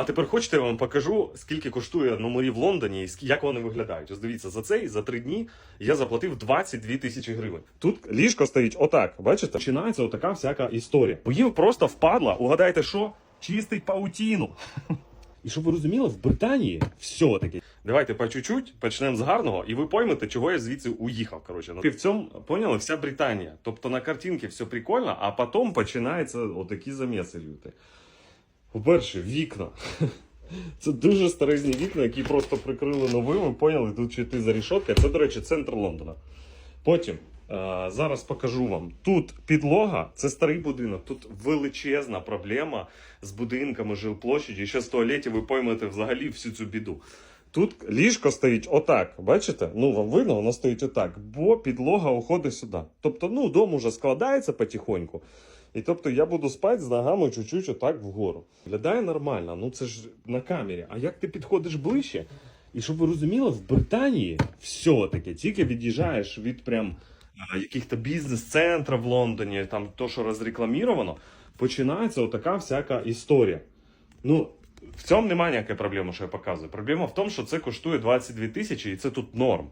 А тепер хочете, я вам покажу, скільки коштує номері в Лондоні і як вони виглядають. Ось дивіться, за цей за три дні я заплатив 22 тисячі гривень. Тут ліжко стоїть отак. Бачите? Починається отака всяка історія. Бо їм просто впадла, угадайте, що чистить паутіну. І щоб ви розуміли, в Британії все-таки. Давайте по чуть-чуть почнемо з гарного, і ви поймете, чого я звідси уїхав. Коротше, ну, в цьому поняли вся Британія. Тобто на картинці все прикольно, а потім починаються отакі заміси люті. По-перше, вікна. Це дуже старезні вікна, які просто прикрили новими, поняли, тут чи ти за рішотка. Це, до речі, центр Лондона. Потім, е, зараз покажу вам. Тут підлога, це старий будинок, тут величезна проблема з будинками жилплощаді. І ще з туалетів ви поймете взагалі всю цю біду. Тут ліжко стоїть отак, бачите? Ну, вам видно, воно стоїть отак, бо підлога уходить сюди. Тобто, ну, дом уже складається потихоньку. І тобто я буду спати з ногами чуть-чуть отак вгору. Виглядає нормально, ну це ж на камері. А як ти підходиш ближче? І щоб ви розуміли, в Британії все-таки тільки від'їжджаєш від прям яких-то бізнес-центрів в Лондоні, там то, що розрекламіровано, починається отака всяка історія. Ну, в цьому немає ніякої проблеми, що я показую. Проблема в тому, що це коштує 22 тисячі, і це тут норм.